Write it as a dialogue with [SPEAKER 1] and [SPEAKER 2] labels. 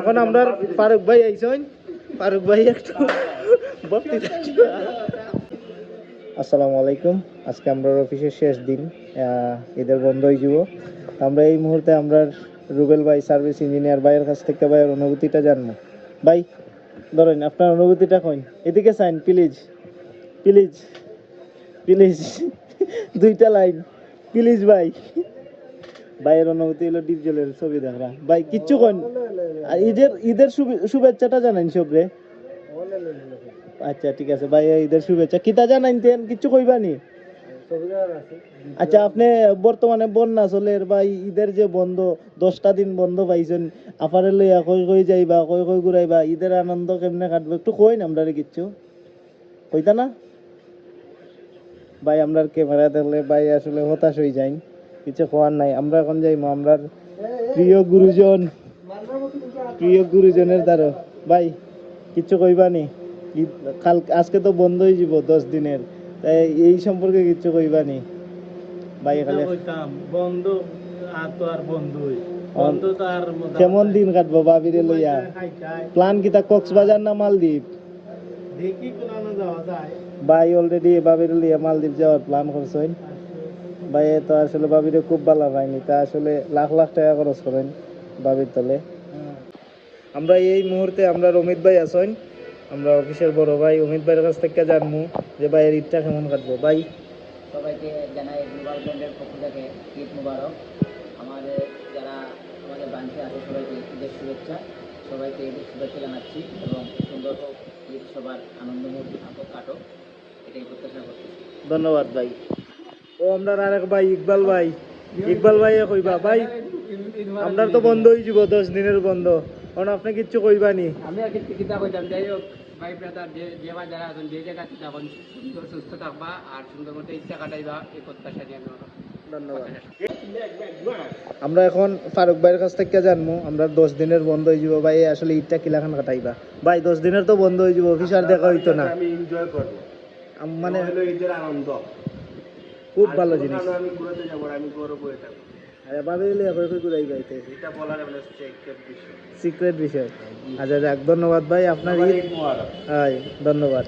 [SPEAKER 1] এখন আমরা ফারুক ভাই আইসন। ফারুক ভাই একটু আসসালামু আলাইকুম। আজকে আমরা অফিসের শেষ দিন ঈদের বন্ধ হয়ে যাব। আমরা এই মুহূর্তে আমরা রুবেল ভাই, সার্ভিস ইঞ্জিনিয়ার ভাইয়ের কাছ থেকে ভাইয়ের অনুভূতিটা জানব। ভাই, ধরেন আপনার অনুভূতিটা কইন। এদিকে সাইন প্লিজ প্লিজ প্লিজ দুইটা লাইন প্লিজ ভাই। ভাইয়ের অনুভূতি হলো ডিপ জলের ছবি দেখা। ভাই, কিচ্ছু আর ঈদের ঈদের শুভে- শুভেচ্ছাটা জানাইন সবরে। আচ্ছা ঠিক আছে। ভাই ঈদের শুভেচ্ছা। কিতা জানাইন তেন? কিচ্ছু কইবানি আচ্ছা আপনি বর্তমানে বন্যা চলের বা ঈদের যে বন্ধ, দশটা দিন বন্ধ পাইছেন, আফারে লইয়া কই কই যাইবা, কই কই ঘুরাইবা, ঈদের আনন্দ কেমনে কাটবে? একটু কইন আমরা কিচ্ছু। কইতা না? ভাই আমরা ক্যামেরা দেখলে ভাই আসলে হতাশ হয়ে যাই কিছু খোয়ার নাই। আমরা এখন যাইমু আমরা প্রিয় গুরুজন প্রিয় গুরুজনের দ্বারা। ভাই কিচ্ছু কইবানি ঈদ- কাল আজকে তো বন্ধই যাব দশ দিনের। তাই এই সম্পর্কে কিচ্ছু কইবানি ভাই খালি
[SPEAKER 2] বন্ধু আর তো আর বন্ধুই বন্ধু তো আর মোটামুটি
[SPEAKER 1] কেমন দিন কাটবো বাবিরে লইয়া?
[SPEAKER 2] খাইটাই।
[SPEAKER 1] প্ল্যান কিতা কক্সবাজার না মালদ্বীপ?
[SPEAKER 2] দেখি কোনানো যাওয়া যায়।
[SPEAKER 1] ভাই অলরেডি বাবিরে লইয়া মালদ্বীপ যাওয়ার প্ল্যান করছেন। ভাই তো আসলে বাবিরে খুব ভালো পাইনি। তা আসলে লাখ লাখ টাকা খরচ করেন বাবির তলে। আমরা এই মুহূর্তে আমরা অমিত ভাই আছেন। আমরা অফিসের বড় ভাই অমিত ভাইয়ের কাছ থেকে জানব যে ভাইয়ের ঈদটা কেমন কাটবো। ভাই।
[SPEAKER 3] সবাইকে জানাই গ্লোবাল ব্র্যান্ডের পক্ষ থেকে ঈদ মুবারক। আমাদের যারা আমাদের ব্রাঞ্চে আছে সবাইকে ঈদের শুভেচ্ছা। সবাইকে ঈদের শুভেচ্ছা জানাচ্ছি এবং সুন্দর হোক ঈদ সবার আনন্দময় থাকুক কাটক। এটাই প্রত্যাশা করতেছি
[SPEAKER 1] ধন্যবাদ ভাই। ও আমরা আরেক ভাই ইকবাল ভাই। ইকবাল ভাই কইবা ভাই আমরা তো বন্ধ হয়ে যাব দশ দিনের বন্ধ। কারণ আপনি কিচ্ছু কইবা নি?
[SPEAKER 4] আমি আর কিছু কিতা কইতাম যাই হোক ভাই ব্রাদার যে যে বা যারা আছেন যে সুন্দর সুস্থ থাকবা আর সুন্দর মতো ইচ্ছা কাটাইবা। এই প্রত্যাশা নিয়ে আমি
[SPEAKER 1] ধন্যবাদ। আমরা এখন ফারুক ভাইয়ের কাছ থেকে জানব আমরা দশ দিনের বন্ধ হয়ে যাব ভাই আসলে ঈদটা কিলাখান কাটাইবা? ভাই দশ দিনের তো বন্ধ হয়ে যাব অফিস আর দেখা হইতো না।
[SPEAKER 2] আমি এনজয় করব।
[SPEAKER 1] মানে
[SPEAKER 2] হলো ঈদের আনন্দ।
[SPEAKER 1] খুব ভালো জিনিস।
[SPEAKER 2] আমি ঘুরতে যাব আমি বসে থাকব।
[SPEAKER 1] আরে বাবা এলে আবার কই ঘুরাই যাইতে
[SPEAKER 2] এটা বলার মানে সিক্রেট বিষয়।
[SPEAKER 1] সিক্রেট বিষয়। আচ্ছা যাক ধন্যবাদ ভাই আপনার ঈদ হয় ধন্যবাদ।